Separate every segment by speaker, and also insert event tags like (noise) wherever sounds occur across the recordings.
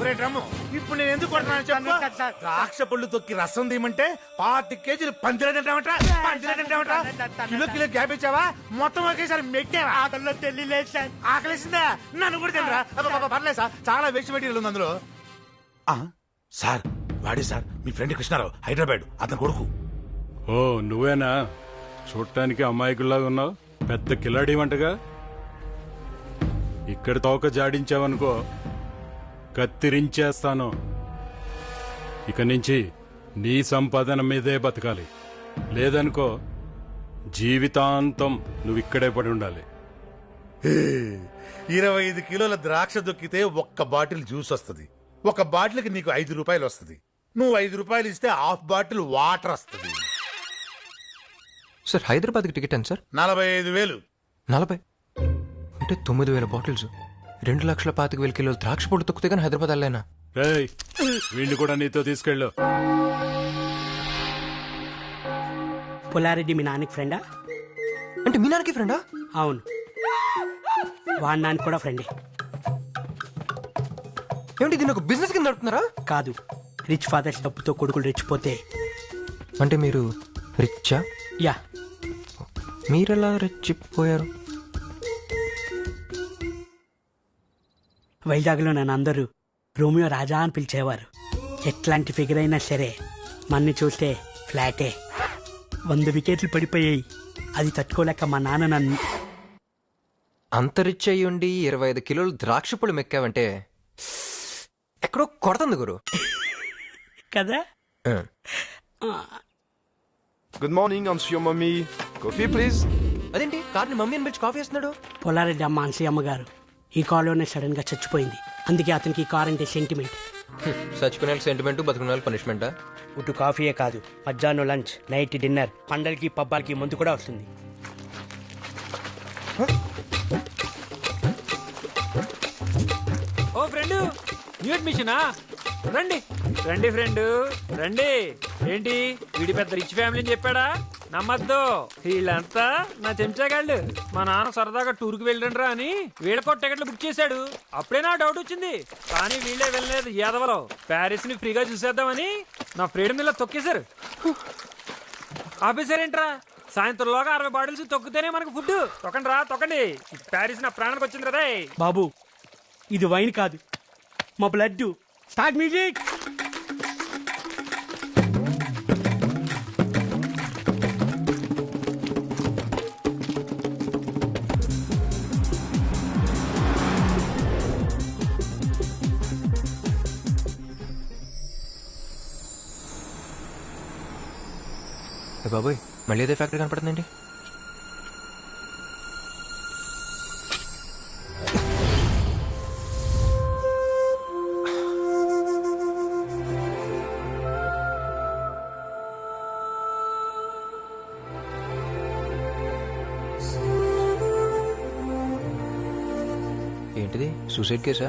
Speaker 1: ఒరే డ్రమ్ము ఇప్పుడు నేను ఎందుకు కొడుతున్నాను ద్రాక్ష పళ్ళు తొక్కి రసం తీయమంటే పాతి కేజీలు పందిరే తింటామంట పందిరే తింటామంట కిలో కిలో గ్యాప్ ఇచ్చావా? మొత్తం ఒకేసారి మెట్టావా
Speaker 2: ఆటల్లో తెలియలేదు సార్
Speaker 1: ఆకలిసిందా? నన్ను కూడా తినరా? పర్లేదు సార్. చాలా వేస్ట్ మెటీరియల్ ఉంది అందులో. ఆ, సార్ వాడి సార్. మీ ఫ్రెండ్ కృష్ణారావు హైదరాబాద్. అతని కొడుకు.
Speaker 3: ఓ నువ్వేనా? చూడటానికి అమాయకుల్లాగా ఉన్నావు? పెద్ద కిలాడి వంటగా? ఇక్కడ తోక జాడించావనుకో కత్తిరించేస్తాను. ఇక నుంచి నీ సంపాదన మీదే బతకాలి. లేదనుకో జీవితాంతం నువ్వు ఇక్కడే పడి ఉండాలి.
Speaker 1: ఇరవై ఐదు కిలోల ద్రాక్ష దొక్కితే ఒక్క బాటిల్ జ్యూస్ వస్తుంది. ఒక బాటిల్కి నీకు ఐదు రూపాయలు వస్తుంది. నువ్వు ఐదు రూపాయలు ఇస్తే హాఫ్ బాటిల్ వాటర్ వస్తుంది.
Speaker 4: సార్ హైదరాబాద్కి టికెట్ ఎంత సార్?
Speaker 1: నలభై ఐదు వేలు.
Speaker 4: నలభై? అంటే తొమ్మిది వేల బాటిల్స్. రెండు లక్షల పాతిక వేల కిలోలు ద్రాక్ష పొడి తొక్కితే కానీ హైదరాబాద్ వెళ్ళలేనా?
Speaker 3: రేయ్ వీడిని కూడా నీతో తీసుకెళ్ళు.
Speaker 2: పుల్లారెడ్డి మీ నాన్నకి ఫ్రెండా?
Speaker 4: అంటే మీ నాన్నకి ఫ్రెండా?
Speaker 2: అవును. వాడి నాన్న కూడా ఫ్రెండే.
Speaker 4: ఏమిటి దీన్ని ఒక బిజినెస్ కింద నడుపుతున్నారా?
Speaker 2: కాదు రిచ్ ఫాదర్స్ డబ్బుతో కొడుకులు రెచ్చిపోతే.
Speaker 4: అంటే మీరు రిచ్చా?
Speaker 2: యా.
Speaker 4: మీరెలా రెచ్చిపోయారు?
Speaker 2: వైజాగ్లో నన్ను అందరూ రోమియో రాజా అని పిలిచేవారు. ఎట్లాంటి ఫిగర్ అయినా సరే మన్ని చూస్తే ఫ్లాటే వంద వికెట్లు పడిపోయాయి. అది తట్టుకోలేక మా నాన్న నన్ను
Speaker 4: అంత రిచ్ అయ్యి ఉండి ఇరవై ఐదు కిలోలు ద్రాక్ష పొడి మెక్కావంటే ఎక్కడో కొడుతుంది గురు.
Speaker 2: కదా?
Speaker 5: morning, I'm your mommy. Coffee, please.
Speaker 4: అదేంటి? కార్ని మమ్మీ అని పిలిచి కాఫీ వేస్తున్నాడు?
Speaker 2: పొలారెడ్డి అమ్మ అన్సయ్యమ్మ గారు ఈ కారులోనే సడన్గా చచ్చిపోయింది. అందుకే అతనికి ఈ కార్ అంటే సెంటిమెంట్.
Speaker 4: చచ్చిపోయిన సెంటిమెంట్ బతుకున్న పనిష్మెంటా?
Speaker 2: ఇటు కాఫీయే కాదు మధ్యాహ్నం లంచ్ నైట్ డిన్నర్ పండలకి పబ్బాలకి ముందు కూడా వస్తుంది.
Speaker 6: ఓ ఫ్రెండ్ న్యూ అడ్మిషనా? రండి. రండి ఫ్రెండ్ రండి. ఏంటి వీడి పెద్ద రిచ్ ఫ్యామిలీ అని చెప్పాడా? నమ్మద్దు. వీళ్ళంతా నా చెంచాగాళ్ళు. మా నాన్న సరదాగా టూర్కి వెళ్ళండిరా అని వీళ్ళకో టికెట్లు బుక్ చేశాడు. అప్పుడే నా డౌట్ వచ్చింది. కానీ వీళ్ళే వెళ్ళలేదు యాదవలో ప్యారిస్ని ఫ్రీగా చూసేద్దామని నా ఫ్రీడమ్ ఇలా తొక్కేశారు. ఆపేశారేంట్రా సాయంత్రంలోగా అరవై బాటిల్స్ తొక్కితేనే మనకు ఫుడ్ తొక్కండి రా తొక్కండి. ప్యారిస్ నా ప్రాణానికి వచ్చింది కదా
Speaker 2: బాబు ఇది వైన్ కాదు. మా బ్లడ్ స్టార్ట్ మ్యూజిక్!
Speaker 4: బాబోయ్ మళ్ళీ అదే ఫ్యాక్టరీ కనపడుతుందండి ఏంటిది? సూసైడ్ కేసా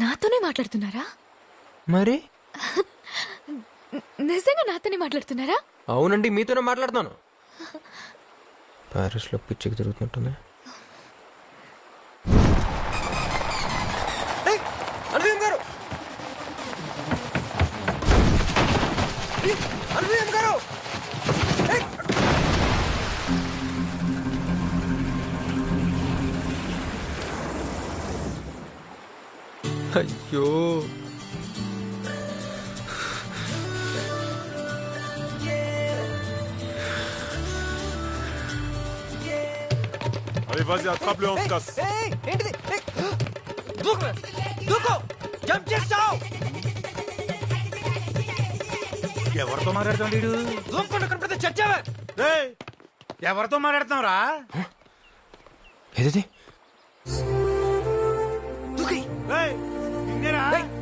Speaker 7: నాతోనే మాట్లాడుతున్నారా?
Speaker 4: మరి?
Speaker 7: నిజంగా నాతోనే మాట్లాడుతున్నారా?
Speaker 4: అవునండి మీతోనే మాట్లాడుతున్నాను. ప్యారిస్లో పిచ్చికి తిరుగుతున్నట్టుంది. అయ్యో!
Speaker 3: Vas-y, attrape-le, on se casse.
Speaker 4: ఏంటిది? దూకు దూకు జంప్ చేస్తావు.
Speaker 1: ఎవరితో మాట్లాడుతాడు
Speaker 4: దూకుండా కనపడితే చచ్చావే
Speaker 1: ఎవరితో మాట్లాడుతున్నావు రా
Speaker 4: ఏది దూకి. ఏయ్,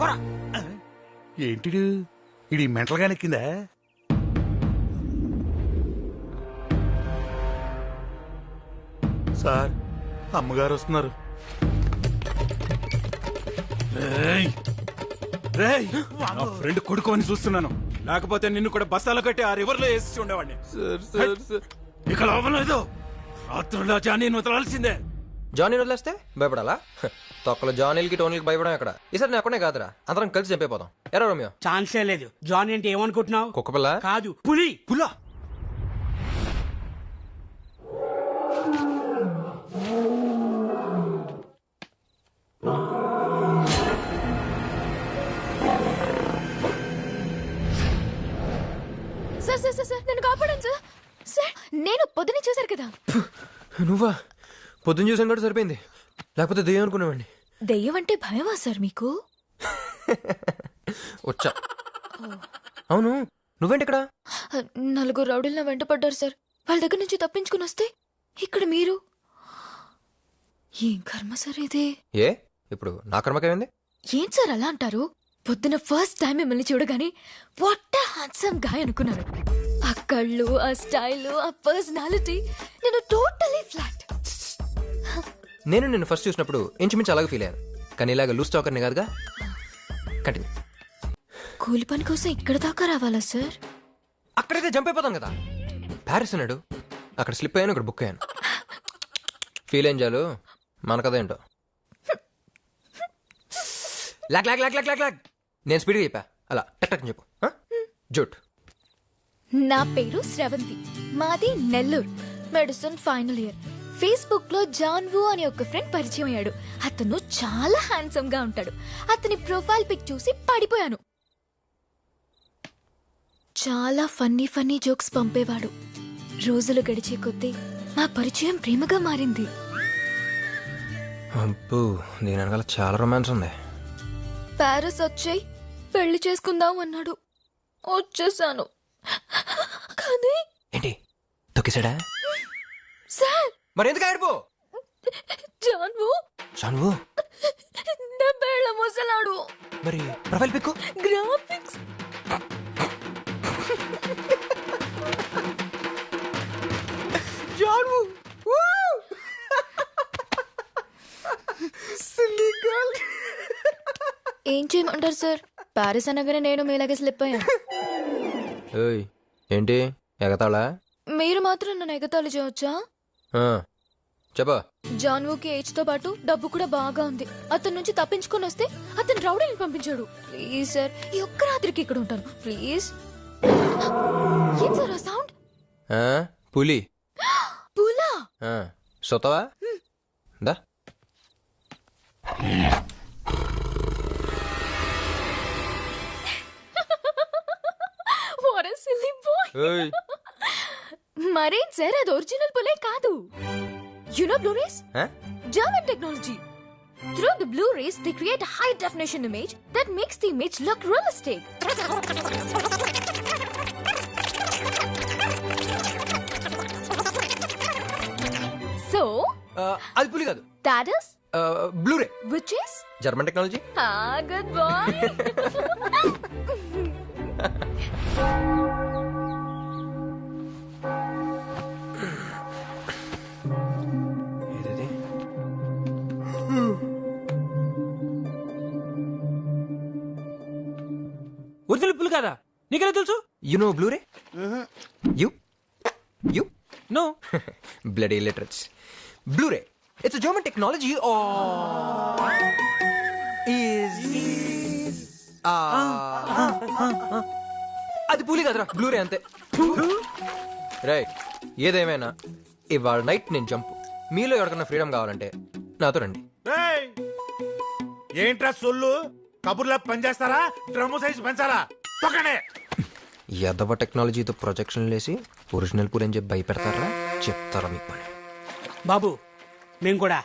Speaker 4: పోరా.
Speaker 1: ఏంటిడు? ఇది మెంటల్గా నెక్కిందా సార్ అమ్మగారు వస్తున్నారు.
Speaker 3: ఫ్రెండ్ కొడుకు అని చూస్తున్నాను. లేకపోతే నిన్ను కూడా బస్తాలు కట్టి ఆ రివర్లో వేసి ఉండేవాడిని. ఇక లోపల లేదు. రాత్రుల్లో జానీ వదలాల్సిందే.
Speaker 4: జానీ వదిలేస్తే భయపడాలా? తొక్కల జానీలకి టోనీలకి భయపడం ఎక్కడ? ఈసారి నేను అక్కడే కాదురా. అందరం కలిసి చంపైపోదాం. ఎరా రోమియో.
Speaker 2: ఛాన్సే లేదు. జానీ అంటే ఏమనుకుంటున్నావు?
Speaker 4: కుక్క పిల్ల?
Speaker 2: కాదు పులి.
Speaker 4: పులా?
Speaker 7: సార్ సార్ సార్ నన్ను కాపాడండి సార్. సార్ నేను పొద్దునే చూశారు కదా.
Speaker 4: నువ్వా? పొద్దున్న చూసాను కూడా సరిపోయింది. లేకపోతే దెయ్యం అనుకునేవాడిని.
Speaker 7: దెయ్యం అంటే భయమా సార్ మీకు?
Speaker 4: వచ్చా. అవును నువ్వేంటి ఇక్కడ?
Speaker 7: నలుగురు రౌడీలు నా వెంట పడ్డారు సార్. వాళ్ళ దగ్గర నుంచి తప్పించుకుని వస్తే ఇక్కడ మీరు? ఏం కర్మ సార్ ఇది?
Speaker 4: ఏ? ఇప్పుడు నా కర్మకేమైంది?
Speaker 7: ఏం సార్ అలా అంటారు? పొద్దున ఫస్ట్ టైం మిమ్మల్ని చూడగానే వాట్ హ్యాండ్సమ్ గాయ్ అనుకున్నాను ఆ కళ్ళు ఆ స్టైల్ ఆ పర్సనాలిటీ నేను టోటలీ ఫ్లాట్
Speaker 4: నేను నిన్ను ఫస్ట్ చూసినప్పుడు ఇంచుమించు అలాగే ఫీల్ అయ్యాను. కానీ ఇలాగ లూజ్ టాకర్ని కాదుగా. కంటిన్యూ
Speaker 7: కూలి పని కోసం ఇక్కడ దాకా రావాలా సార్
Speaker 4: అక్కడైతే జంప్ అయిపోతాం కదా. ప్యారిస్ అన్నాడు. అక్కడ స్లిప్ అయ్యాను ఇక్కడ బుక్ అయ్యాను. ఫీల్ ఏం చాలు మన కథ ఏంటో. (laughs) Lock lock lock lock lock lock. నేను స్పీడ్గా చెప్పా. అలా టక్ టక్ చెప్పు? జూట్.
Speaker 7: నా పేరు శ్రవంతి. మాది నెల్లూరు. Medicine final year. ఫేస్బుక్లో జాన్వు అనే ఒక ఫ్రెండ్ పరిచయం అయ్యాడు. అతను చాలా హ్యాండ్సమ్గా ఉంటాడు. అతని ప్రొఫైల్ పిక్ చూసి పడిపోయాను. చాలా ఫన్నీ ఫన్నీ జోక్స్ పంపేవాడు. రోజులు గడిచే కొద్దీ మా పరిచయం ప్రేమగా మారింది.
Speaker 4: అబ్బో దీని వెనకాల చాలా రొమాన్స్ ఉంది.
Speaker 7: ప్యారిస్ వచ్చాయి పెళ్ళి చేసుకుందాం అన్నాడు. వచ్చేసాను. కానీ
Speaker 4: ఏంటి? తొక్కేసాడా
Speaker 7: సార్!
Speaker 4: మరి ఎందుకు ఆడిపో
Speaker 7: జాన్వు డెబ్బై ఏళ్ళ ముసలాడు.
Speaker 4: మరి ప్రొఫైల్ పిక్కు?
Speaker 7: గ్రాఫిక్స్ ఏం చేయమంటారు సార్? ప్యారిస్ అనగానే నేను మీలాగే స్లిప్ అయ్యాను.
Speaker 4: ఏయ్ ఏంటి? ఎగతాళా?
Speaker 7: మీరు మాత్రం నన్ను ఎగతాళి చేయవచ్చా
Speaker 4: ఆ, చెప్పు.
Speaker 7: జాన్వుకి ఏజ్తో పాటు డబ్బు కూడా బాగా ఉంది. అతని నుంచి తప్పించుకొని వస్తే అతను రౌడీని పంపించాడు. ప్లీజ్ సార్ ఈ ఒక్క రాత్రికి ఇక్కడ ఉంటాను. ప్లీజ్. ఏం సార్ ఆ సౌండ్?
Speaker 4: ఆ, పులి.
Speaker 7: పూలా?
Speaker 4: ఆ, సొత్తవా? దా.
Speaker 7: సిల్లీ బాయ్
Speaker 4: ఏయ్
Speaker 7: మరేం సార్ అది ఒరిజినల్ పులే కాదు యు నో బ్లూ రేస్
Speaker 4: ఆ?
Speaker 7: German technology. Through the Blu-rays, they create a high definition image that makes the image look realistic. so,
Speaker 4: అది పులి కాదు
Speaker 7: that is,
Speaker 4: blu-ray
Speaker 7: which is,
Speaker 4: German technology
Speaker 7: ah, good boy.
Speaker 6: Original పుల్ కదా? నీకెలా తెలుసు?
Speaker 4: You know blu-ray you you
Speaker 6: know
Speaker 4: bloody literates blu-ray it's German technology is అది పులి కదరా బ్లూరే అంతే. రైట్ ఏదేమైనా ఇవాళ నైట్ నేను జంప్. మీలో ఎవరికైనా ఫ్రీడమ్ కావాలంటే నాతో రండి.
Speaker 1: ఏంట్రా సొల్లు? కబుర్లా పనిచేస్తారా డ్రమ్ము సైజు పెంచాలా? తొక్కనే
Speaker 4: ఎదవ టెక్నాలజీతో ప్రొజెక్షన్ లేసి ఒరిజినల్ పూరి అని చెప్పి భయపెడతారా? చెప్తారా మీ పని?
Speaker 2: బాబు మేము కూడా.